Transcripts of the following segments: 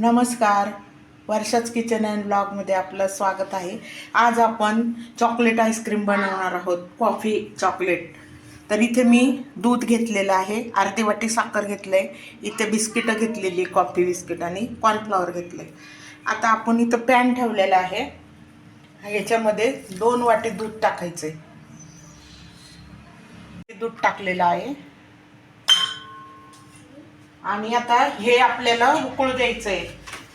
नमस्कार. वर्षाच kitchen and ब्लॉगमध्ये आपलं स्वागत आहे. आज आपण चॉकलेट आईस्क्रीम बनवणार आहोत. Coffee chocolate. तर इथे मी दूध घेतलेलं आहे. अर्धी वाटी साखर घेतलं आहे इथे बिस्किटं घेतलेली कॉफी बिस्किट आणि कॉर्नफ्लॉवर घेतलं आहे आता आपण इथं पॅन ठेवलेला आहे. याच्यामध्ये दोन वाटी दूध टाकायचं आहे दूध टाकलेलं आहे. आणि आता हे आपल्याला उकळू द्यायचं आहे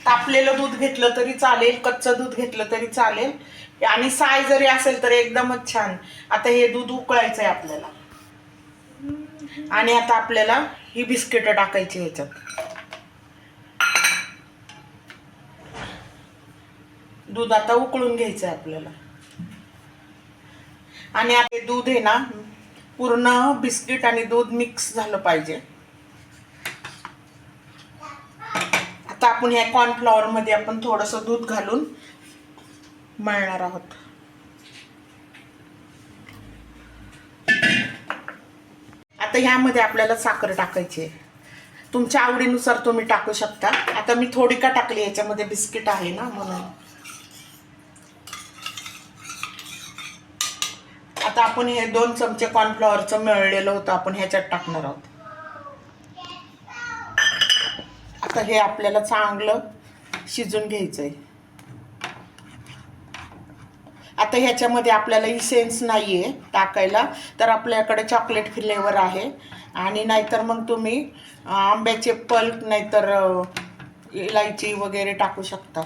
तापलेलं दूध घेतलं तरी चालेल कच्चं दूध घेतलं तरी चालेल. आणि साय जरी असेल तर एकदमच छान. आता हे दूध उकळायचं आहे आपल्याला. आणि आता आपल्याला ही बिस्किटं टाकायची ह्याच्यात. दूध आता उकळून घ्यायचं आहे आपल्याला. आणि आता हे दूध आहे ना पूर्ण बिस्किट आणि दूध मिक्स झालं पाहिजे. आपण ह्या कॉर्नफ्लॉवरमध्ये आपण थोडंसं दूध घालून मळणार आहोत. आता ह्यामध्ये आपल्याला साखर टाकायची आहे. तुमच्या आवडीनुसार तुम्ही टाकू शकता. आता मी थोडी का टाकली याच्यामध्ये बिस्किट आहे ना म्हणून. आता आपण हे दोन चमचे कॉर्नफ्लॉवरचं मिळलेलं होतं आपण ह्याच्यात टाकणार आहोत. आता हे आपल्याला चांगलं शिजून घ्यायचं आहे आता ह्याच्यामध्ये आपल्याला इसेन्स नाही आहे टाकायला तर आपल्याकडे चॉकलेट फ्लेवर आहे. आणि नाहीतर मग तुम्ही आंब्याचे पल्प नाहीतर इलायची वगैरे टाकू शकता.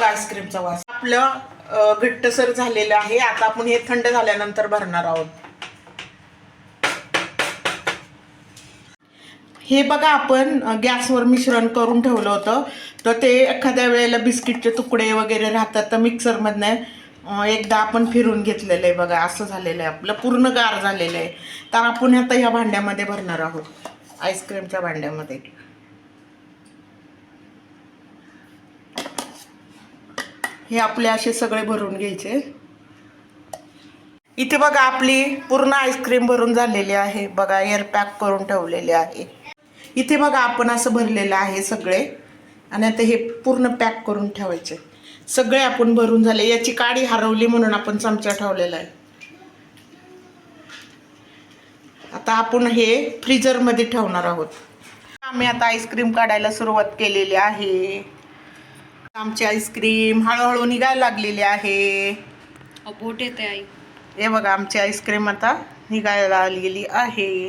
बघ आईस्क्रीमचा वास. आपलं घट्टसर झालेलं आहे. आता आपण हे थंड झाल्यानंतर भरणार आहोत. हे बघा आपण गॅसवर मिश्रण करून ठेवलं होतं. तर ते एखाद्या वेळेला बिस्किटचे तुकडे वगैरे राहतात तर मिक्सरमधनं एकदा आपण फिरून घेतलेलं आहे बघा. असं झालेलं आहे आपलं. पूर्ण गार झालेलं आहे. तर आपण आता ह्या भांड्यामध्ये भरणार आहोत. आईस्क्रीमच्या भांड्यामध्ये. हे आपले असे सगळे भरून घ्यायचे. इथे बघा आपली पूर्ण आईस्क्रीम भरून झालेली आहे. बघा एअर पॅक करून ठेवलेले आहे. इथे बघा आपण असं भरलेलं आहे सगळे. आणि आता हे पूर्ण पॅक करून ठेवायचे. सगळे आपण भरून झाले. याची काडी हरवली म्हणून आपण चमचा ठेवलेला आहे. आता आपण हे फ्रीजरमध्ये ठेवणार आहोत. आम्ही आता आईस्क्रीम काढायला सुरुवात केलेली आहे. आमची आईस्क्रीम हळूहळू निघायला लागलेली आहे. बोट येते आई. हे बघा आमची आईस्क्रीम आता निघायला आलेली आहे.